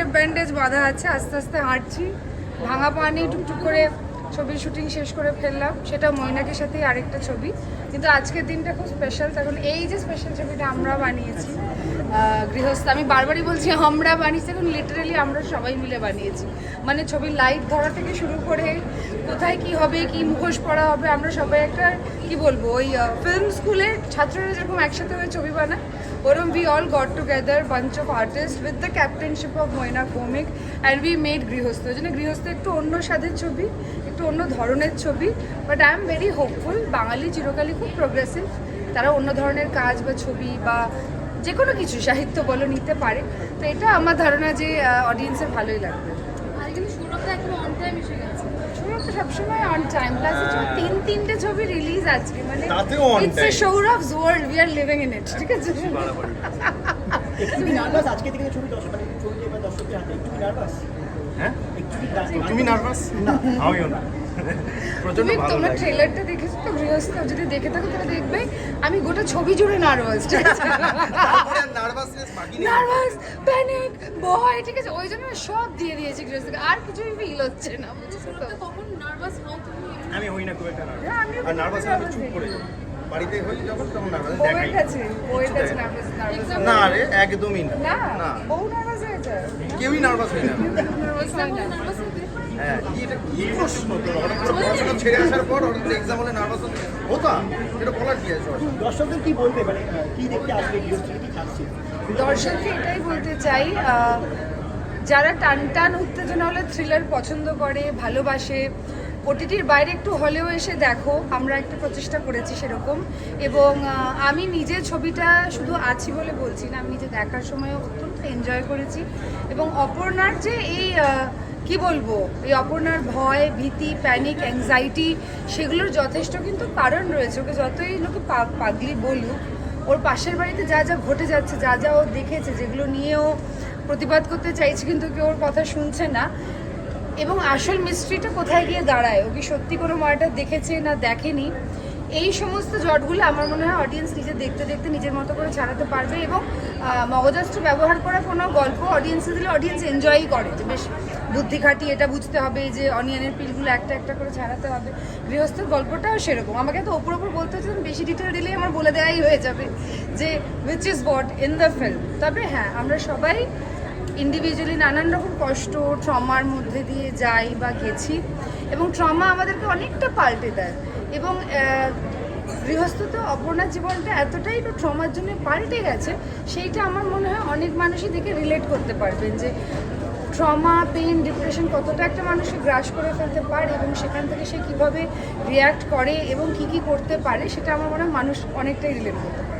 হেপ bandage বাঁধা আছে, আস্তে আস্তে হাঁটছি। ভাঙা পানি টুকটুক করে ছবির শুটিং শেষ করে ফেললাম। সেটা ময়নাকের সাথেই আরেকটা ছবি। কিন্তু আজকের দিনটা খুব স্পেশাল তখন এই যে স্পেশাল ছবিটা আমরা বানিয়েছি গৃহস্থ। আমি বারবারই বলছি, আমরা বানিয়েছি এখন লিটারালি আমরা সবাই মিলে বানিয়েছি। মানে ছবির লাইট ধরা থেকে শুরু করে কোথায় কি হবে, কি মুখোশ পড়া হবে, আমরা সবাই একটা, কি বলব, ওই ফিল্ম স্কুলের ছাত্ররা যেরকম একসাথে হয়ে ছবি বানায়, ওরম we all got together bunch of artist with the captainship of Mainak Bhaumik and we made গৃহস্থ ওই জন্য গৃহস্থ একটু অন্য স্বাদের ছবি, একটু অন্য ধরনের ছবি but I am very hopeful Bangali চিরকালই খুব প্রোগ্রেসিভ তারা অন্য ধরনের কাজ বা ছবি বা যে কোনো কিছু সাহিত্য বলো নিতে পারে। তো এটা আমার ধারণা যে অডিয়েন্সের ভালোই লাগবে। সবসময় অন টাইম প্লাস তিন তিনটে ছবি রিলিজ আজকে মানে তাতেও it's a time. World we are living in it ঠিক আছে? আজকে থেকে ছবি মানে হ্যাঁ? তুমি নার্ভাস না। আমিও না। তুমি তোমরা ট্রেলারটা দেখেছ তো গৃহস্থ যদি দেখে থাকো তাহলে দেখবে আমি গোটা ছবি জুড়ে নার্ভাস নার্ভাস প্যানিক ভয় ঠিক আছে? ওই জন্য সব দিয়ে দিয়েছি গৃহস্থকে আর কিছুই ফিল হচ্ছে না বুঝেছ তো? কখন নার্ভাস হও তুমি আমি হই না খুব একটা নার্ভাস আর নার্ভাস আমি চুপ করে যাই বাড়িতে হই যখন তখন নার্ভাস বউয়ের দেখাই। কাছে বউয়ের কাছে নার্ভাস না রে একদমই না। না না। বউ নার্ভাস হয়ে যায়। কেউই নার্ভাস হই না। নার্ভাস হয় না। হ্যাঁ এটা কি প্রশ্ন হঠাৎ করে পড়াশোনা ছেড়ে আসার পর হঠাৎ এক্সাম হলে নার্ভাস হতাম এটা বলার কি আছে? দর্শকদের কি মানে কি দেখতে আসবে গৃহস্থ কি থাকছে? দর্শককে এটাই বলতে চাই যারা টান টান উত্তেজনা হলে থ্রিলার পছন্দ করে ভালোবাসে ওটিটির বাইরে একটু হলেও এসে দেখো, আমরা একটা প্রচেষ্টা করেছি সেরকম। এবং আমি নিজে ছবিটা শুধু আছি বলে বলছি না, আমি নিজে দেখার সময় অত্যন্ত এনজয় করেছি। এবং অপর্ণার যে এই কি বলব, এই অপর্ণার ভয়, ভীতি প্যানিক অ্যাংজাইটি সেগুলোর যথেষ্ট কিন্তু কারণ রয়েছে। ওকে যতই লোকে পাগলি বলুক, ওর পাশের বাড়িতে যা যা ঘটে যাচ্ছে, যা যা ও দেখেছে, যেগুলো নিয়েও প্রতিবাদ করতে চাইছে, কিন্তু কেউ ওর কথা শুনছে না। এবং আসল মিস্ট্রিটা কোথায় গিয়ে দাঁড়ায়? ও কি সত্যি কোনো মার্টার দেখেছে না দেখেনি? এই সমস্ত জটগুলো আমার মনে হয় অডিয়েন্স নিজে দেখতে দেখতে নিজের মতো করে ছাড়াতে পারবে এবং মগজাস্ত্র ব্যবহার করা কোনো গল্প অডিয়েন্সে দিলে অডিয়েন্স এনজয়ই করে যে বেশ বুদ্ধি খাটি এটা বুঝতে হবে যে অনিয়নের পিলগুলো একটা একটা করে ছাড়াতে হবে। গৃহস্থর গল্পটাও সেরকম। আমাকে তো ওপর ওপর বলতে হচ্ছে, বেশি ডিটেল দিলেই আমার বলে দেওয়াই হয়ে যাবে যে which is but in the film তবে হ্যাঁ আমরা সবাই ইন্ডিভিজুয়ালি নানান রকম কষ্ট ট্রমার মধ্যে দিয়ে যাই বা গেছি এবং ট্রমা আমাদেরকে অনেকটা পাল্টে দেয় এবং আহ, গৃহস্থ তো অপর্ণার জীবনটা এতটাই তো ট্রমার জন্য পাল্টে গেছে সেইটা আমার মনে হয় অনেক মানুষই দেখে রিলেট করতে পারবেন যে ট্রমা পেন ডিপ্রেশন কতটা একটা মানুষকে গ্রাস করে ফেলতে পারে এবং সেখান থেকে সে কীভাবে রিয়্যাক্ট করে এবং কী কী করতে পারে সেটা আমার মনে হয় মানুষ অনেকটাই রিলেট করতে পারে